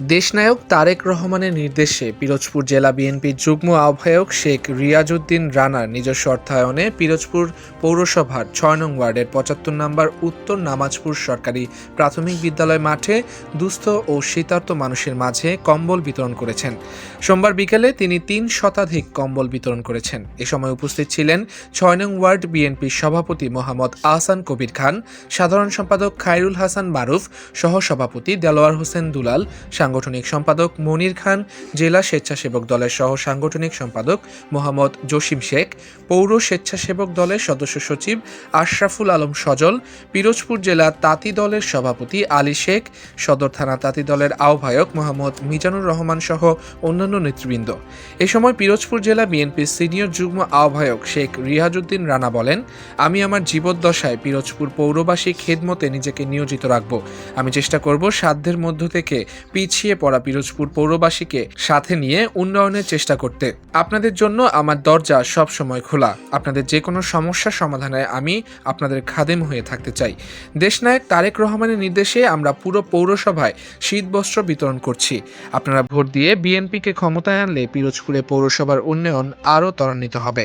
দেশনায়ক তারেক রহমানের নির্দেশে পিরোজপুর জেলা বিএনপির যুগ্ম আহ্বায়ক শেখ রিয়াজউদ্দিন রানার নিজস্ব অর্থায়নে পিরোজপুর পৌরসভার ছয় নং ওয়ার্ডের পঁচাত্তর নম্বর উত্তর নামাজপুর সরকারি প্রাথমিক বিদ্যালয় মাঠে দুস্থ ও শীতার্ত মানুষের মাঝে কম্বল বিতরণ করেছেন। সোমবার বিকেলে তিনি তিন শতাধিক কম্বল বিতরণ করেছেন। এ সময় উপস্থিত ছিলেন ছয় নং ওয়ার্ড বিএনপির সভাপতি মোহাম্মদ আহসান কবির খান, সাধারণ সম্পাদক খায়রুল হাসান মারুফ, সহসভাপতি দেলোয়ার হোসেন দুলাল সাংগঠনিক সম্পাদক মনির খান, জেলা স্বেচ্ছাসেবক দলের সহ সাংগঠনিক সম্পাদক মোহাম্মদ জসিম শেখ, পৌর স্বেচ্ছাসেবক দলের সদস্য সচিব আশরাফুল আলম সজল, পিরোজপুর জেলা তাঁতি দলের সভাপতি আলী শেখ, সদর থানা তাঁতি দলের আহ্বায়ক মোহাম্মদ মিজানুর রহমান সহ অন্যান্য নেতৃবৃন্দ। এ সময় পিরোজপুর জেলা বিএনপির সিনিয়র যুগ্ম আহ্বায়ক শেখ রিয়াজউদ্দিন রানা বলেন, আমি আমার জীবদ্দশায় পিরোজপুর পৌরবাসী খেদমতে নিজেকে নিয়োজিত রাখব। আমি চেষ্টা করব সাধ্যের মধ্য থেকে পিছিয়ে পড়া পিরোজপুর পৌরবাসীকে সাথে নিয়ে উন্নয়নের চেষ্টা করতে। আপনাদের জন্য আমার দরজা সব সময় খোলা। আপনাদের যে কোনো সমস্যা সমাধানে আমি আপনাদের খাদেম হয়ে থাকতে চাই। দেশনায়ক তারেক রহমানের নির্দেশে আমরা পুরো পৌরসভায় শীতবস্ত্র বিতরণ করছি। আপনারা ভোট দিয়ে বিএনপিকে ক্ষমতায় আনলে পিরোজপুরে পৌরসভার উন্নয়ন আরও ত্বরান্বিত হবে।